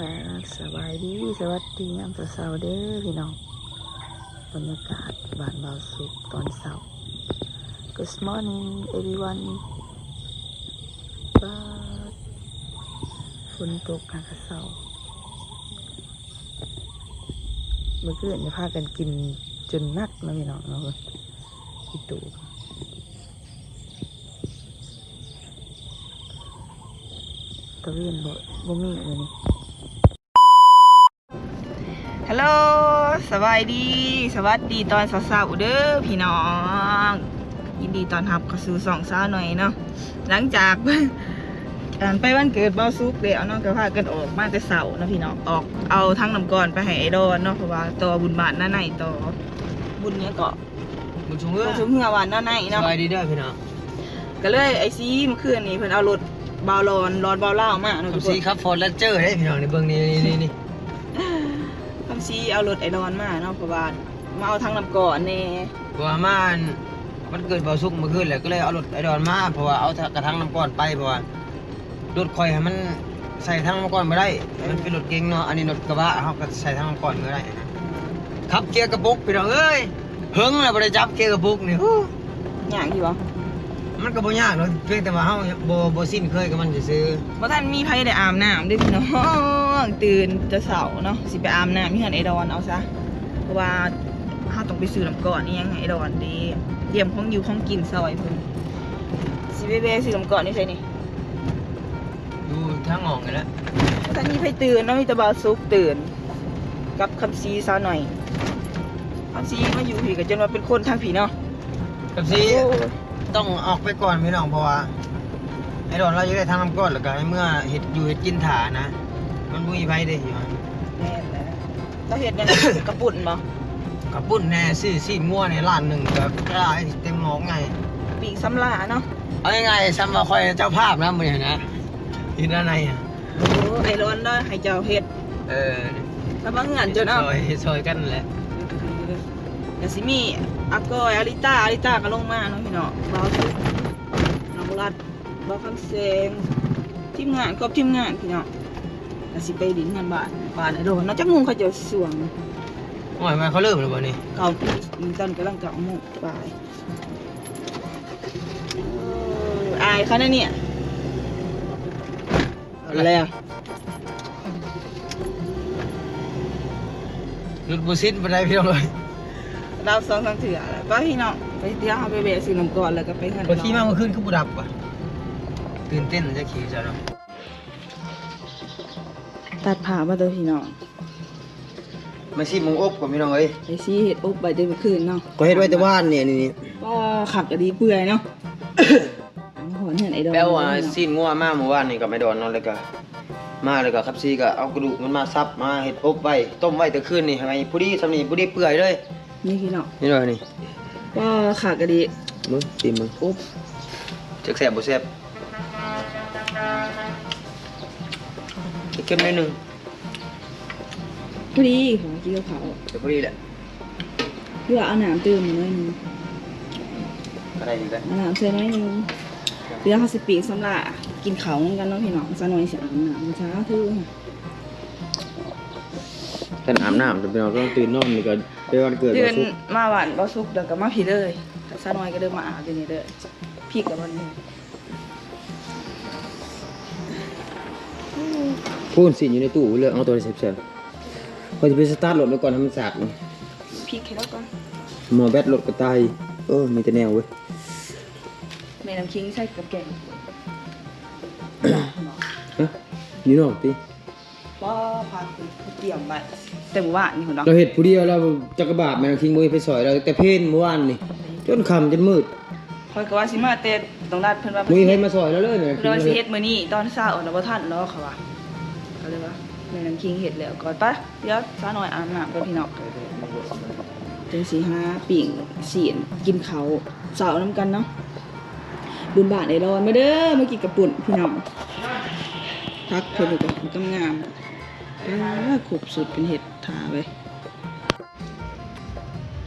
ครับสบายดีสวัสดียามเช้าๆเด้อพี่น้องบรรยากาศบ้านเบาสุขตอนเช้า Good morning everyone บ้านฝนตกหากระเช้าเมื่อคืนจะพากันกินจนนักนะพี่น้องเนาพี่ตู่ตะเวนบ่บ่มีเลยนี่ ฮัลโหลสบายดี สวัสดีตอนสาวๆเด้อพี่น้อง ยินดีตอนรับเข้าสู่สองสาวหน่อยเนาะ หลังจากอ่านไปวันเกิดเบาซุกเดี๋ยวเนาะก็พากันออกมาแต่เสาร์เนาะพี่น้อง ออกเอาทั้งน้ำก่อนไปให้ไอดอนเนาะเพราะว่าต่อบุญบาทหน้าในต่อบุญเนี้ยก็มึงชงเอ้ยบุญชุมเหือวันหน้าในสเนาะบายดีเด้อพี่น้อง ก็เลยไอซีเมื่อคืนนี้เพิ่นเอารถเบาลอนรอนเบาเล่าวมาเนาะขัทุบกคซีนครับฟอร์ดและเจอร์ได้พี่น้องในเบื้องนี้นี่นี่นี่ คำซีเอารถไอรอนมาเนาะเพราะว่ามาเอาทังน้ำก่อนแน่เพราะว่ามันมันเกิดเบาซุกเมื่อคืนแหละก็เลยเอารถไอดอนมาเพราะว่าเอากระทั่งน้ำก้อนไปเพราะว่ารถคอยให้มันใส่ทั้งน้ำก้อนไม่ได้ มันเป็นรถเก๋งเนาะอันนี้รถกระบะเขาก็ใส่ทั้งน้ำก้อนไม่ได้ขับเกียร์กระปุกพี่น้องเอ้ยเฮิงแล้วบ่ได้จับเกียร์กระปุกนี่ฮู้อย่างที่บ่ มันก็บ่ยากหรอกเพียงแต่ว่าเฮาบ่บ่สิ้นเคยกับมันซื่อว่าท่านมีไผได้อาบน้ำด้วยพี่น้องตื่นจะเสาร์เนาะสิไปอาบน้ำที่หันไอดอนเอาซะเพราะว่าถ้าต้องไปซื้อน้ำก่อนนี่ยังไงไอดอนดีเตรียมของอยู่ของกินซอยเพิ่นสิไปเบซื้อน้ำก่อนนี่ใช่นี่ๆดูทางออกนี่แหละว่าท่านมีไผตื่นเนาะมีแต่บ่าวซุกตื่น กับคำซีซาวหน่อยคำซีมาอยู่ผีก็จนว่าเป็นคนทางผีเนาะ กับซีโอ้ย ต้องออกไปก่อนพี่น้องเพราะว่าไอ้ดอนเราจะได้ทางน้ำก้อนแล้วก็ให้เมื่อเห็ดอยู่เห็ดกินถานะ มันบุยไฟเด้อยู่แม่นแล้วเราเห็ดยังกระปุ่นบ่กับปุ้นแน่ซื้อซีนงัวในร้านหนึ่งก็กระไรเต็มหมองไงปีกสำลาเนาะเอายังไงซ้ำมาคอยเจ้าภาพนะมือนี้นะอยู่ด้านในอะโอ้ไอร้อนเนาะให้เจ้าเฮ็ดเออแล้วบางงานจนเอาซอยซอยกันแหละ เดี๋ยวสิมีอากอยอาริต้าอาริต้าก็ลงมาเนาะพี่เนาะบาวสุน้องรัดบาวคำเซงทีมงานครบทีมงานพี่เนาะเดี๋ยวสิไปดินงานบ้านบ้านไอ้โดนเนาะจักมุงเขาเจะสวงโอ้ยมาเขาเริ่มแล้วบ่นี่เก่ามีตอนกำลังเก่าโมุกไปเอออายเขาเนี่ยเนี่ยอะไรอะรถบุซินไปได้พี่น้องเลย เราสองสามเถื่อแล้วป้าพี่เนาะไปเดี๋ยวเอาไปเบะซื้อน้ำก่อนแล้วก็ไปเงินพอขี่มาเมื่อคืนคือบุดับว่ะตื่นเต้นจะขี่จ้ะเนาะตัดผ่ามาตัวพี่เนาะมาซีมงอบกับพี่น้องเอ้ยไปซีเห็ดอบไปเดี๋ยวคืนเนาะก็เฮ็ดไว้แต่ว่านเนี่ยนี่นี่ก็ขับก็ดีเปื่อยเนาะหอนเห็นไอ้ดอกแปลว่าซีนงัวมาเมื่อวานนี่ก็ไม่โดนเนอนเลยก็มาเลยก็ครับซีก็เอากระดูกมันมาซับมาเฮ็ดอบไว้ต้มไว้แต่คืนนี่ให้ผู้ดีสำนี่ผู้ดีเปื่อยเลย นี่พี่เนาะนี่เลยนี่ก็ขาก็ดีมึงตีมึงอบจักแซ่บบ่แซ่บเค็มๆหนิดนึงพอดีของกี้เขาแต่พอดีแหละเพื่อเอาน้ำตื่มมาหน่อยหนึงก็ได้อยู่กันเอาน้ำใส่หน่อยหนึงเดี๋ยวเขาสิปีกสำหรับกินเขาวเหมือนกันเนาะพี่เนาะซะหน่อยสิอาบน้ำเช้าทื่อ ท่านอาบน้ำแต่พี่น้องต้องตื่นนอนนี่ก็เป็นวันเกิดเดือนสุกมาหวานบ่สุกเดี๋ยวก็มาพี่เลยแต่ซะหน่อยก็เดินมาอาบเดี๋ยวนี้เด้อพี่กับวันนี้พูนสิอยู่ในตู้เลยเอาตัวเสียบๆพอจะไปสตาร์ทรถไว้ก่อนให้มันสากนี่พี่แค่แล้วก่อนหมอแบตรถก็ตายเออมีแต่แนวเว้ยแม่น้ำคิงใส่กับแกงฮะนี่ เตรียมไว้แต่หมู่บ้านนี่คุณเนาะเราเห็ดผู้เดียวเราจักรบาทแม่นคิงบ่ไปซอยเราแต่เพนเมื่อวานนี่จนค่ำจนมืดคอยก็ว่าสิมาแต่ตรงนัดเพิ่นว่าบ่มีใครเพิ่นมาซอยเราเลยแม่นเพิ่นว่าสิคิงเฮ็ดมื้อนี้ตอนเช้าเนาะบ่ทันเนาะเขาว่าก็เลยว่าแม่น้ำคิงเฮ็ดแล้วก่อนปะเดี๋ยวซาหน่อยอาบน้ำก่อนพี่น้องจังสิหาปิ่งศีลกินข้าวเช้านํกันเนาะบุญบาทไอ้รอนมาเด้อมากินกระปุ่นพี่น้องพักเพิ่นก็กำงาม อ่าครบสุดเป็นเห็ดถาไป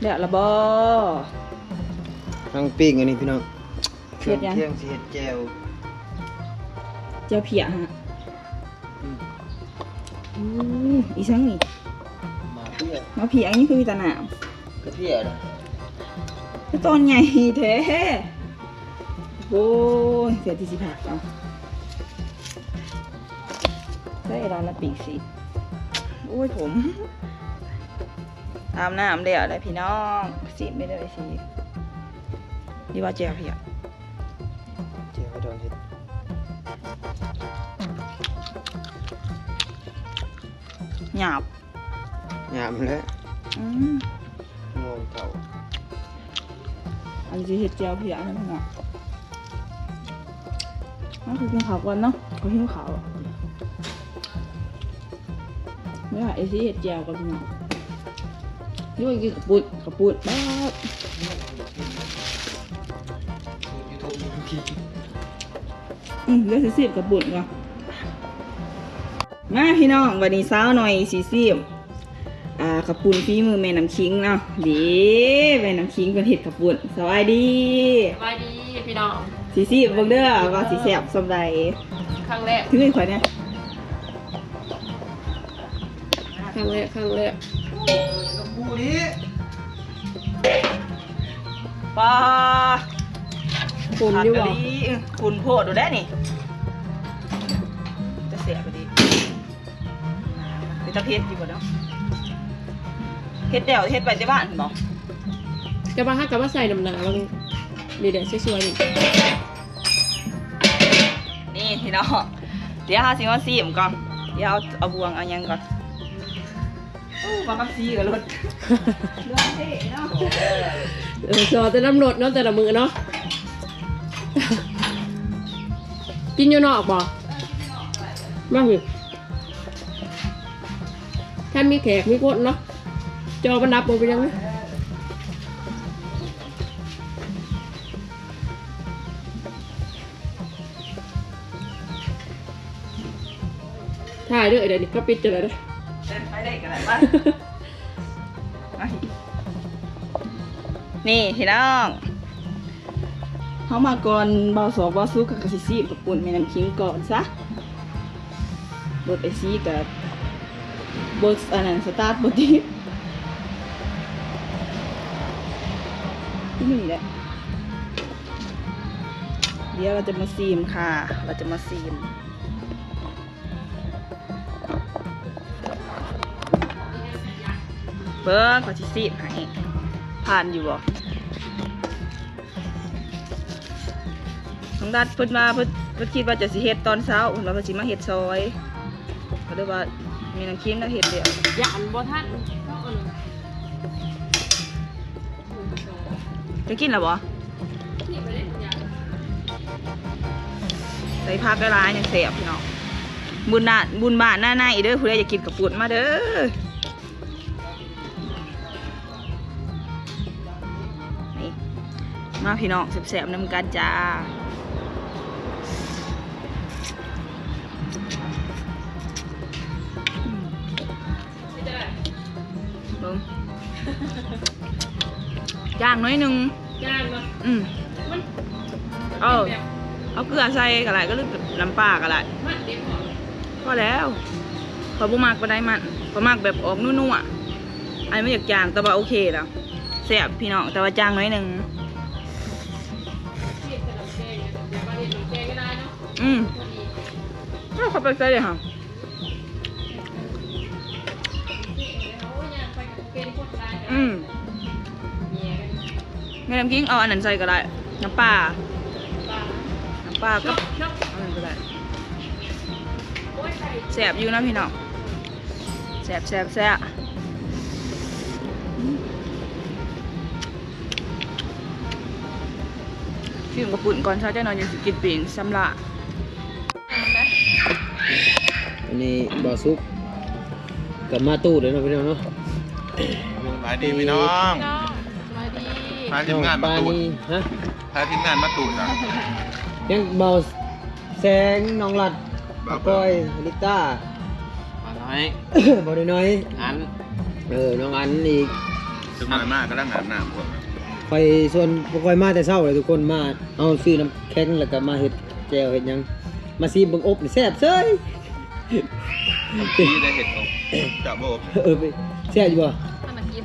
เดี๋ยวละบ่ทางปิ้งอันนี้พี่น้องเฮ็ดยังเที่ยงสิเฮ็ดแจ่วเจ้าเพียฮะอู้อีสังนี่มาเพื่อมาเพียงนี่คือมีแตะหนามกระเทียนะแต่ตอนใหญ่แท้โอ้ยเสียที่สิผักเอาได้ร้านละปีกสิ โอ้ยผมตามน้ำเดี๋ยวได้พี่น้องสิไม่ได้ไปสิดีว่าเจ้าพี่อะเจียวให้โดนเห็ดหยาบยามแล้วอืมงงเก่าอันนี้เห็ดเจียวพี่อะนั่นเนาะนั่นคือกินข้าวก่อนเนาะเขาหิวข้าวอะ ไม่ว่าไอ้สิเห็ดเจียวกับพี่น้องนี่ว่ากินกับปุดกับปุดบ้าดยูทูบยูทูบอืมเดี๋ยวสิสิบกับปุดก่อนมาพี่น้องวันนี้สาวหน่อยสีสิบอ่าขับปุ่นฝีมือแม่น้ำคิงเนาะดีแม่น้ำคิงเป็นเห็ดขับปุ่นสวัสดีสวัสดีพี่น้องสีสิบเบิ่งเด้อว่าสีแสบสำใดครั้งแรกถือไอ้ข่อยเนี่ย ครั้งแรกครั้งแรกคู่นี้ปลาคุณอยู่บ่คุณโพดดูได้นี่ จะเสียพอดีเป็นตะเพ็ดอยู่บ่เนาะเฮ็ดเดี่ยวเฮ็ดไปที่บ้านบอกจะมาฮักกับว่าใส่น้ำหนาบางดีเด็ดสวยๆนี่นี่พี่น้องเดี๋ยวหาสิมาซีมก่อนเดี๋ยวเอาเอาบวงเอาหยังก่อนโอ้ มากับซีกับรถเรื่องเท่เนาะเออจอแต่น้ำรดเนาะแต่ละมือเนาะกินอยู่นอกบ่มาสิท่านมีแขกมีคนเนาะจอบันดับบ่ไปยังไงถ่ายด้วยเดี๋ยวนี้ก็ปิดจะเลยเด้อเดินไปได้กันแล้วปะมานี่พี่น้องเขามาก่อนเบาสองเบาสู้กับกระสิซีกับปุ่นแม่น้ำคิงก่อนซะรถไอซีกับบทอันนั้นสตาร์ทบทที่นี่แหละเดี๋ยวเราจะมาซีมค่ะ เราจะมาซีม เบิ้งขอชิซีดให้ผ่านอยู่บ่น้องดัดเพิ่นมาเพิ่นเพิ่นคิดว่าจะสิเฮ็ดตอนเช้าเพิ่นว่าเพิ่นสิมาเฮ็ดซอยก็เลยว่ามีน้ำคิงแล้วเฮ็ดเดียวหยานบ่ท่านก็เออจะกินแล้วบ่นี่ไปเล่นหยานใส่ผักหลายๆยังแซ่บพี่น้องบุญน่ะบุญบ้านหน้าหน้าอีเด้อผู้ใดอยากกินกับปุ่นมาเด้อ มาพี่น้องแซ่บๆนำกันจ้าไม่ได้เบิ่งย่างน้อยหนึงย่างเนาะอืมมันเออแบบเอาเกลือใส่ก็ไรก็เลือกน้ำปลาก็ไรมันเด็กพอพอแล้วพอบุมากก็ได้มันพอมากแบบออกนุ่ๆอะอันนี้ไม่อยากจางแต่ว่าโอเคแล้วแซ่บพี่น้องแต่ว่าจางน้อยหนึง อืมพอดีเขาไปใส่เลยค่ะอืมเมียกันแม่น้ำกิ้งเอาอันนั้นใส่ก็ได้น้ำปลาน้ำปลาก็อันนั้นก็ได้แซ่บอยู่นะพี่น้องแซ่บแซ่บแซ่บฟิล์มกับปุ่นก่อนเช้าจะนอนยังกินปิ่งซ้ำละ นนี้บอซุกกับมาตู้เลยเนาะพี่น้องเนาะสบายดีพี่น้องน้องสวัสดีพาทีมงานมาตูดนี่ฮะพาทีมงานมาตูดอะยังเบาแสงน้องหลัดเบาก้อยลิต้ามาน้อยบอดน้อยอันเออน้องอันอีกถึงหน่อยมากก็ต้องอาบน้ำพวกคอยส่วนบ่คอยมาแต่เช้าเลยทุกคนมาเอาซื้อน้ำแข็งแล้วก็มาเฮ็ดแจวเฮ็ดหยังมาซีเบิ่งอบนี่แซ่บเซ้ย ที่ได้เห็ดออกจับโบกเออไปแซ่บอยู่บ่ถ้ามันกิน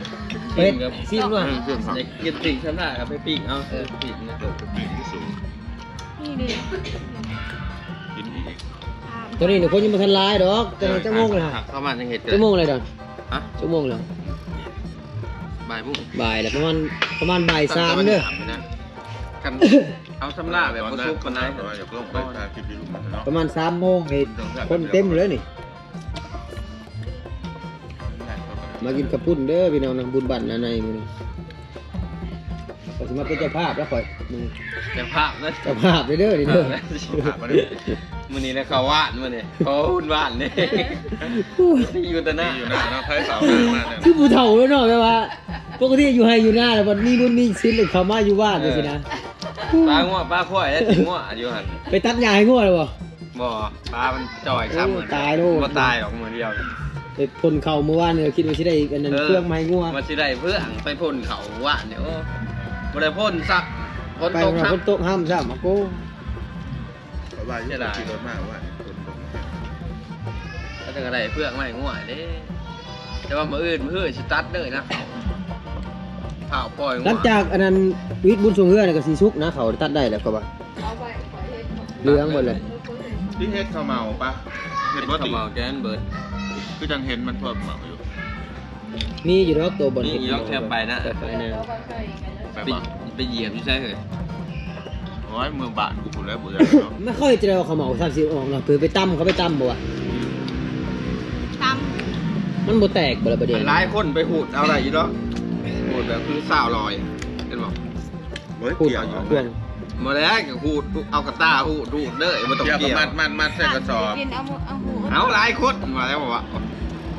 เฮ้ยซีมด้วยเพื่อนเขากินติ่งชั้นหน้าครับไปปิ้งเอาเออปิ้งนะเกิดเป็นปีที่สูงนี่ดิกินอีกตัวนี้เนี่ยคนยังบ่ทันหลายดอกตัวนี้จังโมงเลยฮะเข้ามาจังเห็ดเกิจัดงโมงเลยดอกฮะจังโมงแล้วบ่ายมุ้งบ่ายแล้วประมาณประมาณบ่ายสามเด้อกัน เอาสำลาแบบวันบ่นั้นซุกคปานนนั้ใดนแต่ว่าอยากลงไปทานคลิปที่ลูกมันเนาะประมาณสามโมงเห็นคนเต็มเลยนี่ มากินกระปุ่นเด้อพี่น้องนะบุญบัตรนะในมื้อนี้ก็สิมาเป็นเจ้าภาพแล้วข่อยมึงแต่ภาพนะเจ้าภาพเด้อเด้อนี่เด้อมื้อนี้แล้วเขาวาดมื้อนี้เขาหุ่นวาดนี่อยู่แต่หน้าอยู่หน้าเนาะไพ่สาวหน้ามากเนี่ยคือผู้เฒ่าแล้วเนาะแปลว่าปกติอยู่ให้อยู่หน้าแล้วบัดนี้รุ่นนี้สิ้นเลยเข้ามาอยู่บ้านจังซี่นะ ปลางัวปลาควายแล้วสิงัวอยู่หั่นไปตัดหญ้าให้งัวเลยบ่บ่ปลามันจ่อยซ้ำโอ้ตายโลดบ่ตายออกมื้อเดียวไปพ่นเข้าเมื่อวานเนี่ยคิดว่าสิได้อีกอันนั้นเครื่องไม้งัวมันสิได้เพื่องไปพ่นเขาว่านเนี่ยโอ้บ่ได้พ่นซักพ่นไปตกมาซักคนโต๊ะห้ามซ้ำอะโกเพราะว่าที่เราขี่รถมากว่าคนตกก็จะได้เพื่องไม่ง่วยเด้แต่ว่ามื้ออื่นมื้ออื่นสิตัดเลยนะ ข้าวปล่อยหลังจากอันนั้นวิทย์บุญทรงเฮือนี่ก็สิสุกนะเขาตัดได้แล้วก็ว่าเอาไปขอเฮ็ดเหลืองหมดเลยที่เฮ็ดข้าวเมาปะเห็ดเห็นว่าติเมาแกนเบิร์ดคือจังเห็นมันทั่วเมาอยู่มีอยู่ดอกตัวบนนี่ยกแทบไปนะไปนะเอาไปใส่กันแล้วไปไปบ่ไปเหยียบอยู่ใช่เหรอโอ้ยเมืองบานกูพูดแล้วบุญแล้วไม่ค่อยเจอเขาเหมาสามสิบออกเนาะคือไปตั้มเขาไปตั้มบ่วะตั้มมันบ่แตกบ่ละประเด็นหลายคนไปหูดเอาอะไรอยู่เนาะ หูดแบบคือสาวลอยเห็นบอกเฮ้ยพูดเกี่ยวอยู่พ่วงมาแล้วก็หูดเอากระต้าหูดหูดเด้อบ่ต้องเกี่ยวกับเกี่ยวมัดมัดมัดใส่กระสอบกินเอาหมูเอาหูเอาหลายคนมาแล้วบอกว่า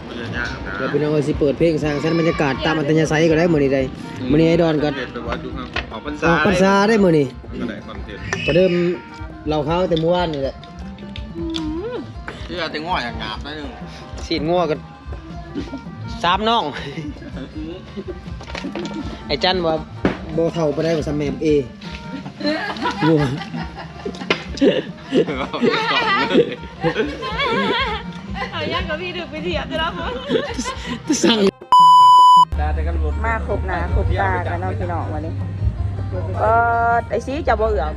มันจะยากนะเดี๋ยวพี่น้องว่าสิเปิดเพลงสร้างสรรค์บรรยากาศตามอัตยาศัยก็ได้มื้อนี้ได้มื้อนี้ไอ้ดอนก็เห็ดไปวัดอยู่ข้างออกพรรอษาอกพรรษาได้มื้อนี้ก็ได้คอนเทนต์ประเดิมเราเข้าแต่เมื่อวานนี่แหละเชื่อแต่ง้ออย่างงาบนั่นนึงสีดงัวก็สามน้อง ไอ้จันว่าบ่เท่าปานใดว่าซัมแมมเองัวเอาย่างกับพี่ดึกไปเถียบจะรับมั้งสั่งตาแต่กันหมดมาครบหนาครบตากันเนาะพี่น้องวันนี้เออไอซีจะบ่เอือม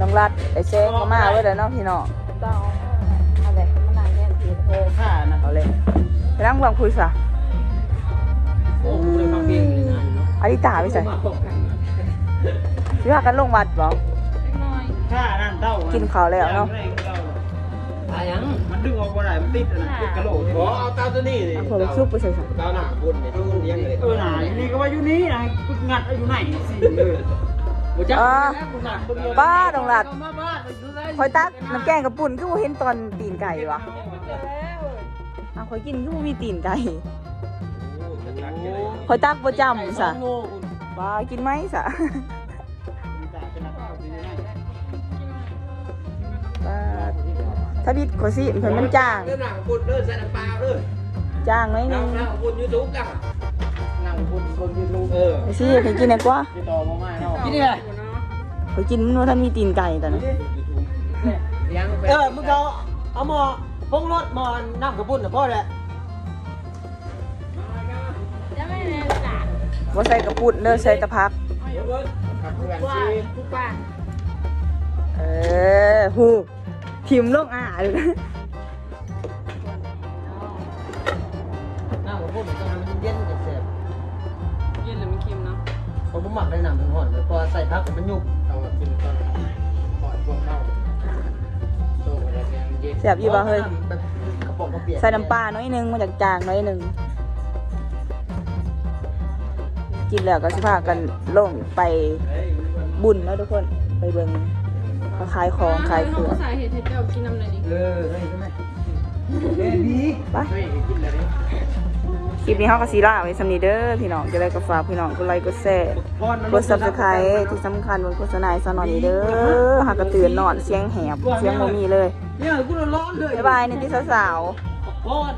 น้องรัดไอเซงก็มาเว้ยเด้อเนาะพี่น้องต้องเอาเลยมันนานแน่สิโอ้ค่านะเอาเลย ไปนั่งฟังคุยซะโอ้ได้ฟังเพลงนี่นะอาริตาไปใส่สิพากันลงวัดบ่น้อยถ้านั่นเต้ากินข้าวแล้วเนาะอายังมันดึงออกมาได้มันติดอะนะติดกระโหลกขอเอาเตาตัวนี้นี่เอาผมซุปไปใส่ซะเตาหน้าบุญนี่ที่คุณเลี้ยงเลยเออหนานี่ก็ว่าอยู่นี่นะกูงัดเอาอยู่ไหนสิเออบ่จักอ่ากูงัดคนเดียวป้าน้องรัดมาบ้านไปดูได้คอยตักน้ำแกงกับปุ่นคือบ่เห็นตอนตีนไก่วะ อ้าวคอยกินคือบ่มีตีนไก่คอยตักบ่จำซะว่ากินไหมซะป้าถ้าบิดขอสิเพิ่นมันจ้างเรื่องหนังบุญเรื่องใส่น้ำปลาเรื่องจ้างน้อยหนึงหนังบุญยูทูบกันนั่งคนคนยืนรูเออไอ้สิให้กินได้กว่าติดต่อมาไม่เนาะกินนี่แหละคอยกินมันว่าท่านมีตีนไก่แต่นะเออมึงเอาเอาหม้อ พงรถหม้อน้ำกระปุ่นน่ะพอแล้วจะไม่แน่จ้ะบ่ใส่กระปุ่นเด้อใส่แตะพัก กับเพื่อนว่าซีทุกบ้านเออหูทิมลงอ่าเลยนะน้ำกระปุ่นต้องให้มันเย็นๆแซ่บเย็นหรือมันเค็มเนาะๆผมบ่มักได้น้ำมันร้อนเลยเพราะว่าใส่ผักมันยุบ เอากินตอนปล่อยพวกเข้า แซ่บอยู่บ่เฮ้ย แบบกระป๋องกระเปียกใส่น้ำปลาน้อยหนึงมาจากจางน้อยหนึง กินแล้วก็สิพากันลงไปบุญแล้วทุกคนไปเบิ่งเขาขายของขายเครื่องสาเหตุให้เจ้ากินน้ำไหนดิเออเฮ้ยใช่ไหมเอ้ยดีไปเฮ้ยกินอะไรคลิปนี้เฮาก็สิลาไว้สำนี้เด้อพี่น้องจะได้ก็ฝากพี่น้องกดไลค์กดแชร์กด subscribe ที่สำคัญบนโฆษณาให้ซะหน่อยเด้อหากกระตือนนอนเสียงแหบเสียงบ่มีเลย เนี่ยกูร้อนเลยบ๊ายบายในที่สาวๆพอน